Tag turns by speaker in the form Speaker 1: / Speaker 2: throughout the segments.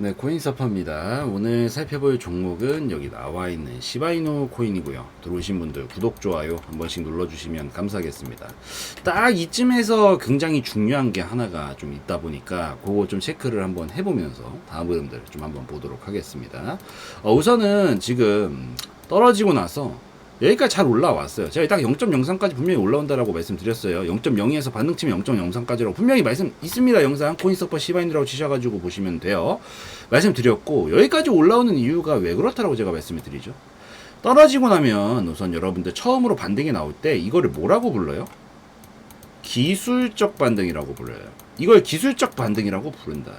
Speaker 1: 네, 코인 서퍼입니다. 오늘 살펴볼 종목은 여기 나와 있는 시바이노 코인이고요. 들어오신 분들 구독, 좋아요 한 번씩 눌러주시면 감사하겠습니다. 딱 이쯤에서 굉장히 중요한 게 하나가 좀 있다 보니까 그거 좀 체크를 한번 해보면서 다음 흐름들 좀 한번 보도록 하겠습니다. 어, 우선은 지금 떨어지고 나서 여기까지 잘 올라왔어요. 제가 딱 0.03까지 분명히 올라온다라고 말씀드렸어요. 0.02에서 반등 치면 0.03까지라고 분명히 말씀 있습니다. 영상 코인서퍼 시바인드라고 치셔가지고 보시면 돼요. 말씀드렸고 여기까지 올라오는 이유가 왜 그렇다라고 제가 말씀을 드리죠. 떨어지고 나면 우선 여러분들 처음으로 반등이 나올 때 이거를 뭐라고 불러요? 기술적 반등이라고 불러요. 이걸 기술적 반등이라고 부른다.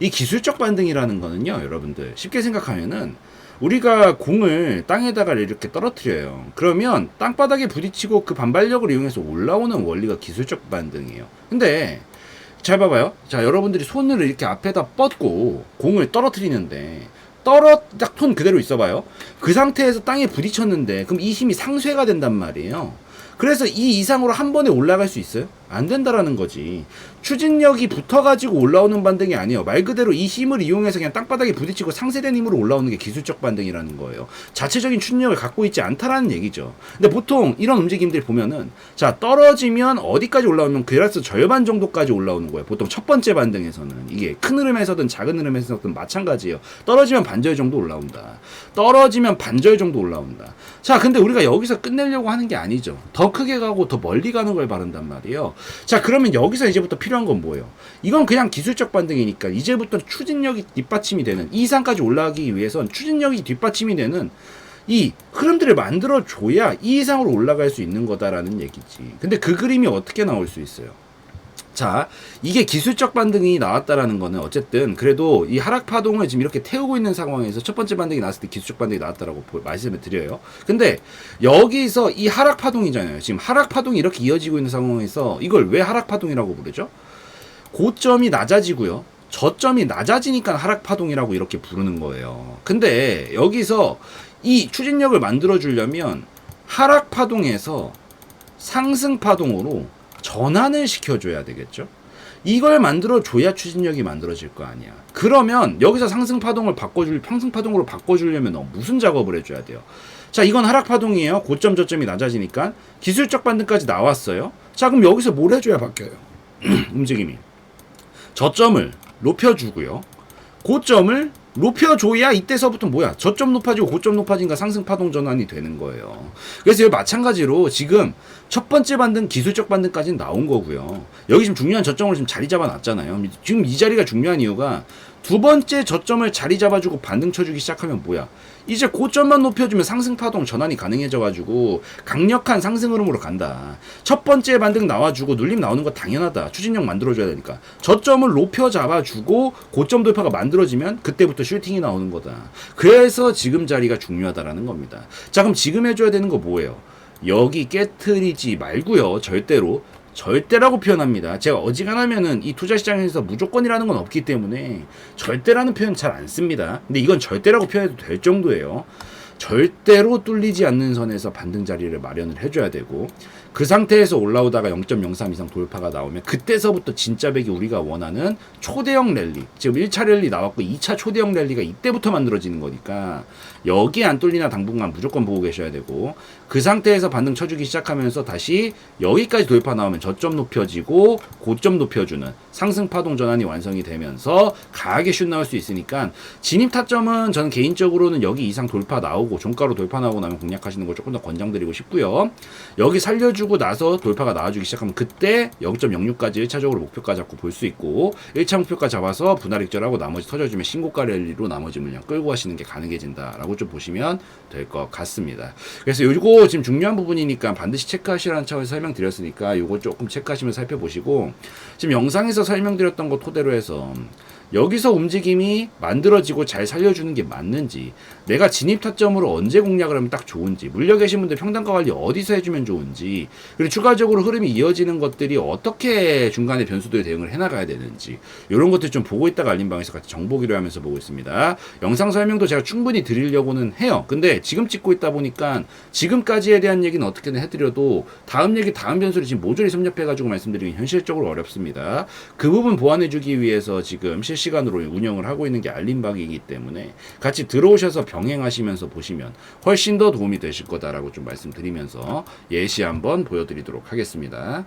Speaker 1: 이 기술적 반등이라는 거는요, 여러분들 쉽게 생각하면은 우리가 공을 땅에다가 이렇게 떨어뜨려요. 그러면 땅바닥에 부딪히고 그 반발력을 이용해서 올라오는 원리가 기술적 반등이에요. 근데 잘 봐봐요. 자, 여러분들이 손을 이렇게 앞에다 뻗고 공을 떨어뜨리는데 떨어 딱 손 그대로 있어봐요. 그 상태에서 땅에 부딪혔는데 그럼 이 힘이 상쇄가 된단 말이에요. 그래서 이 이상으로 한 번에 올라갈 수 있어요? 안 된다라는 거지. 추진력이 붙어가지고 올라오는 반등이 아니에요. 말 그대로 이 힘을 이용해서 그냥 땅바닥에 부딪히고 상쇄된 힘으로 올라오는 게 기술적 반등이라는 거예요. 자체적인 추진력을 갖고 있지 않다라는 얘기죠. 근데 보통 이런 움직임들 보면은 자 떨어지면 어디까지 올라오면 그래서 절반 정도까지 올라오는 거예요. 보통 첫 번째 반등에서는 이게 큰 흐름에서든 작은 흐름에서든 마찬가지예요. 떨어지면 반절 정도 올라온다. 떨어지면 반절 정도 올라온다. 자, 근데 우리가 여기서 끝내려고 하는 게 아니죠. 더 크게 가고 더 멀리 가는 걸 바란단 말이에요. 자, 그러면 여기서 이제부터 필요한 건 뭐예요? 이건 그냥 기술적 반등이니까 이제부터 추진력이 뒷받침이 되는 이 이상까지 올라가기 위해선 추진력이 뒷받침이 되는 이 흐름들을 만들어 줘야 이 이상으로 올라갈 수 있는 거다라는 얘기지. 근데 그 그림이 어떻게 나올 수 있어요? 자, 이게 기술적 반등이 나왔다라는 거는 어쨌든 그래도 이 하락 파동을 지금 이렇게 태우고 있는 상황에서 첫 번째 반등이 나왔을 때 기술적 반등이 나왔다라고 보- 말씀을 드려요. 근데 여기서 이 하락 파동이잖아요. 지금 하락 파동이 이렇게 이어지고 있는 상황에서 이걸 왜 하락 파동이라고 부르죠? 고점이 낮아지고요. 저점이 낮아지니까 하락 파동이라고 이렇게 부르는 거예요. 근데 여기서 이 추진력을 만들어 주려면 하락 파동에서 상승 파동으로 전환을 시켜줘야 되겠죠. 이걸 만들어 줘야 추진력이 만들어질 거 아니야. 그러면 여기서 상승 파동을 바꿔줄 상승 파동으로 바꿔주려면 너 무슨 작업을 해줘야 돼요? 자, 이건 하락 파동이에요. 고점 저점이 낮아지니까 기술적 반등까지 나왔어요. 자, 그럼 여기서 뭘 해줘야 바뀌어요? 움직임이 저점을 높여주고요. 고점을 높여줘야 이때서부터 뭐야 저점 높아지고 고점 높아진가 상승 파동 전환이 되는 거예요. 그래서 여기 마찬가지로 지금 첫 번째 반등 기술적 반등까지는 나온 거고요. 여기 지금 중요한 저점을 지금 자리 잡아 놨잖아요. 지금 이 자리가 중요한 이유가 두 번째 저점을 자리 잡아주고 반등 쳐주기 시작하면 뭐야? 이제 고점만 높여주면 상승 파동 전환이 가능해져가지고 강력한 상승 흐름으로 간다. 첫 번째 반등 나와주고 눌림 나오는 거 당연하다. 추진력 만들어줘야 되니까. 저점을 높여 잡아주고 고점 돌파가 만들어지면 그때부터 슈팅이 나오는 거다. 그래서 지금 자리가 중요하다라는 겁니다. 자 그럼 지금 해줘야 되는 거 뭐예요? 여기 깨트리지 말고요. 절대로 절대라고 표현합니다. 제가 어지간하면은 이 투자 시장에서 무조건이라는 건 없기 때문에 절대라는 표현 잘 안 씁니다. 근데 이건 절대라고 표현해도 될 정도예요. 절대로 뚫리지 않는 선에서 반등 자리를 마련을 해줘야 되고 그 상태에서 올라오다가 0.03 이상 돌파가 나오면 그때서부터 진짜 백이 우리가 원하는 초대형 랠리 지금 1차 랠리 나왔고 2차 초대형 랠리가 이때부터 만들어지는 거니까 여기 안 뚫리나 당분간 무조건 보고 계셔야 되고 그 상태에서 반등 쳐주기 시작하면서 다시 여기까지 돌파 나오면 저점 높여지고 고점 높여주는 상승 파동 전환이 완성이 되면서 강하게 슛 나올 수 있으니까 진입 타점은 저는 개인적으로는 여기 이상 돌파 나오고 종가로 돌파 나오고 나면 공략하시는 걸 조금 더 권장드리고 싶고요. 여기 살려주 고 나서 돌파가 나와주기 시작하면 그때 0.06까지 1차적으로 목표가 잡고 볼 수 있고 1차 목표가 잡아서 분할 익절하고 나머지 터져주면 신고가 랠리로 나머지 물량 끌고 가시는 게 가능해진다라고 좀 보시면 될 것 같습니다. 그래서 요거 지금 중요한 부분이니까 반드시 체크하시라는 차원에서 설명드렸으니까 요거 조금 체크하시면 살펴보시고 지금 영상에서 설명드렸던 거 토대로 해서 여기서 움직임이 만들어지고 잘 살려주는 게 맞는지 내가 진입 타점으로 언제 공략을 하면 딱 좋은지 물려 계신 분들 평단가 관리 어디서 해주면 좋은지 그리고 추가적으로 흐름이 이어지는 것들이 어떻게 중간에 변수들 대응을 해나가야 되는지 이런 것들 좀 보고 있다가 알림방에서 같이 정보 기로 하면서 보고 있습니다. 영상 설명도 제가 충분히 드리려고는 해요. 근데 지금 찍고 있다 보니까 지금까지에 대한 얘기는 어떻게든 해드려도 다음 얘기 다음 변수를 지금 모조리 섭렵해가지고 말씀드리기 현실적으로 어렵습니다. 그 부분 보완해주기 위해서 지금 실시간 실시간으로 운영을 하고 있는 게 알림방이기 때문에 같이 들어오셔서 병행하시면서 보시면 훨씬 더 도움이 되실 거다라고 좀 말씀드리면서 예시 한번 보여드리도록 하겠습니다.